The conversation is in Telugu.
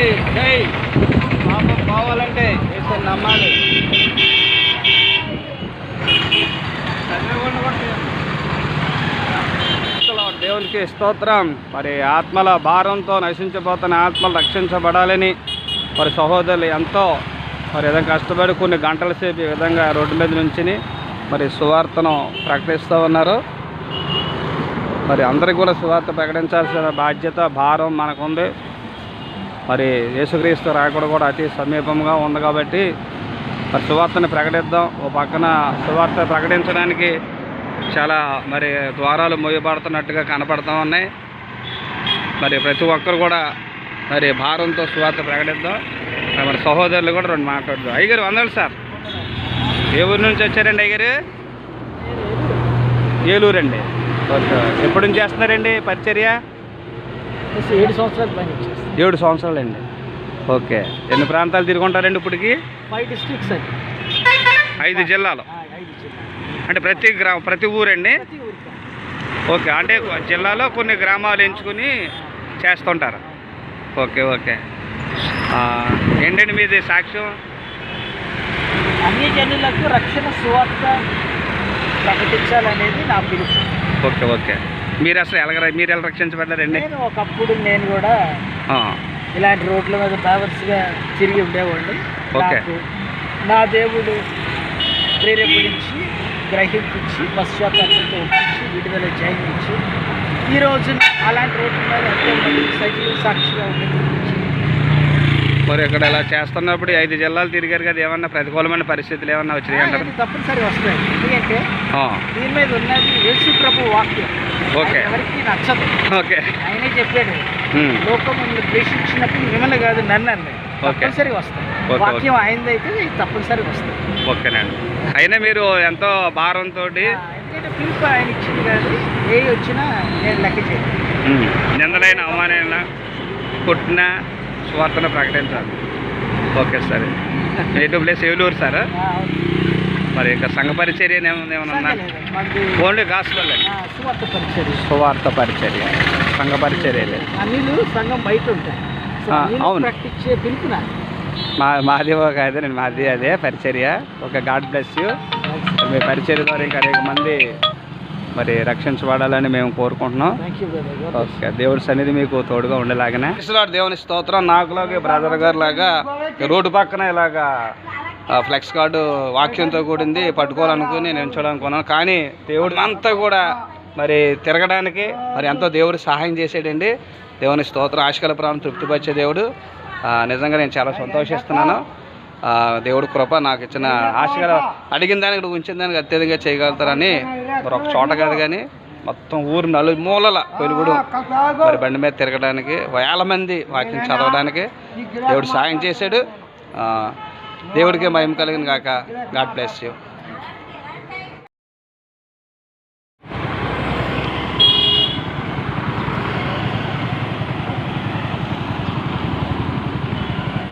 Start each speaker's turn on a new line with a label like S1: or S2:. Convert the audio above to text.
S1: పాపానికి జై. పాపం పోవాలంటే ఈశ్వరు నమ్మాలి. దేవునికి స్తోత్రం. మరి ఆత్మల భారంతో నశించబోతున్న ఆత్మలు రక్షించబడాలని మరి సహోదరులు ఎంతో మరి విధంగా కష్టపడి కొన్ని గంటల సేపు ఈ విధంగా రోడ్డు మీద నుంచి మరి సువార్తను ప్రకటిస్తూ ఉన్నారు. మరి అందరికీ కూడా సువార్త ప్రకటించాల్సిన బాధ్యత భారం మనకుంది. మరి యేసుక్రీస్తు రాకడ కూడా అతి సమీపంగా ఉంది కాబట్టి మరి సువార్తను ప్రకటిద్దాం. ఓ పక్కన సువార్త ప్రకటించడానికి చాలా మరి ద్వారాలు మోయబడుతున్నట్టుగా కనపడతా ఉన్నాయి. మరి ప్రతి ఒక్కరు కూడా మరి భారంతో సువార్త ప్రకటిద్దాం. మరి సహోదరులు కూడా రెండు మాట్లాడుదాం. అయ్యగారు వందలు సార్. ఏ ఊరు నుంచి వచ్చారండి అయ్యగారు? ఏలూరండి. ఓకే. ఎప్పటి నుంచి చేస్తున్నారండి పరిచర్య?
S2: ఏడు సంవత్సరాలు పైన
S1: ఏడు సంవత్సరాలండి. ఓకే. ఎన్ని ప్రాంతాలు తిరుగుంటారండి ఇప్పటికి?
S2: ఫైవ్ డిస్ట్రిక్ట్స్ అండి.
S1: ఐదు జిల్లాలు. అంటే ప్రతి గ్రా ప్రతి ఊరండి? ఓకే. అంటే జిల్లాలో కొన్ని గ్రామాలు ఎంచుకుని చేస్తుంటారు. Okay okay. ఏంటండి మీది సాక్ష్యం?
S2: అన్ని జనులకు రక్షణ సువార్త ప్రకటించాలనేది నా పిలుపు.
S1: Okay okay. మీరు అసలు ఎలాగ మీరు ఎలా రక్షించబడ్డారండి
S2: నేను ఒకప్పుడు నేను కూడా ఇలాంటి రోడ్ల మీద బ్యావర్స్గా తిరిగి ఉండేవాడిని.
S1: ఓకే.
S2: నాకు నా దేవుడు ప్రేరేపణించి గ్రహింపించి పశ్చాత్తాపంతో ఒప్పించి విడుదల ఈ రోజు అలాంటి రోడ్ల మీద ఎంతో మంది సజీవ సాక్షిగా ఉండేది
S1: మరి ఇక్కడ ఇలా చేస్తున్నప్పుడు ఐదు జిల్లాలు తిరిగారు కదా ఏమన్నా ప్రతికూలమైన పరిస్థితులు ఏమన్నా వచ్చినాయి అంటారు?
S2: తప్పనిసరి వస్తాయి. ఎందుకంటే దీని మీద ఉన్నది యేసు ప్రభు వాక్యం.
S1: ఓకే.
S2: ఎవరికి నచ్చదు.
S1: ఓకే.
S2: ఆయనే చెప్పాడు. లోకం మిమ్మల్ని ద్వేషించినప్పుడు మిమ్మల్ని కాదు నన్ను అన్నాడు. తప్పనిసరి వస్తాయి. వాక్యం ఆయనదైతే తప్పనిసరి వస్తాయి.
S1: ఓకేనండి. అయినా మీరు ఎంతో భారంతో
S2: పిలుపు ఆయన ఇచ్చింది కాదు ఏ వచ్చినా నేను లెక్క చేయను.
S1: నిందలైన అవమానైన కొట్టిన స్వార్థన ప్రకటించాలి. ఓకే సరే. Native place Eluru sir. మరి ఇంకా సంఘ పరిచర్య ఓన్లీ గాస్పల్
S2: ఆ, సువార్త పరిచర్య.
S1: సంఘ పరిచర్య
S2: సంఘం బయట ఉంటాయి.
S1: అవును. మా మాది ఒక అదే నేను మాది అదే పరిచర్య. ఒక గాడ్ బ్లెస్ యూ మీ పరిచర్య ద్వారా ఇంకా అనేక మంది మరి రక్షించబడాలని మేము కోరుకుంటున్నాం. ఓకే దేవుడి సన్నిధి మీకు తోడుగా ఉండేలాగానే. దేవుని స్తోత్రం. నాకులాగే బ్రదర్ గారు లాగా రోడ్డు పక్కన ఇలాగా ఆ, ఫ్లెక్స్ కార్డు వాక్యంతో కూడింది పట్టుకోవాలనుకుని నేను చూడాలనుకున్నాను కానీ దేవుడు అంతా కూడా మరి తిరగడానికి మరి ఎంతో దేవుడు సహాయం చేసాడండి దేవుని స్తోత్రం ఆశకల ప్రాణం తృప్తిపరిచే దేవుడు. నిజంగా నేను చాలా సంతోషిస్తున్నాను. దేవుడు కృప నాకు ఇచ్చిన ఆశగా అడిగిన దానికి ఉంచిన దానికి అత్యధికంగా చేయగలుగుతారని మరి ఒక చోట కాదు కానీ మొత్తం ఊరు నలు మూలల కొలుగుడు మరి బండి మీద తిరగడానికి వేల మంది వాక్యం చదవడానికి దేవుడు సాయం చేశాడు. దేవుడికి మహిమ కలిగిన కాక గాడ్ బ్లెస్ యూ.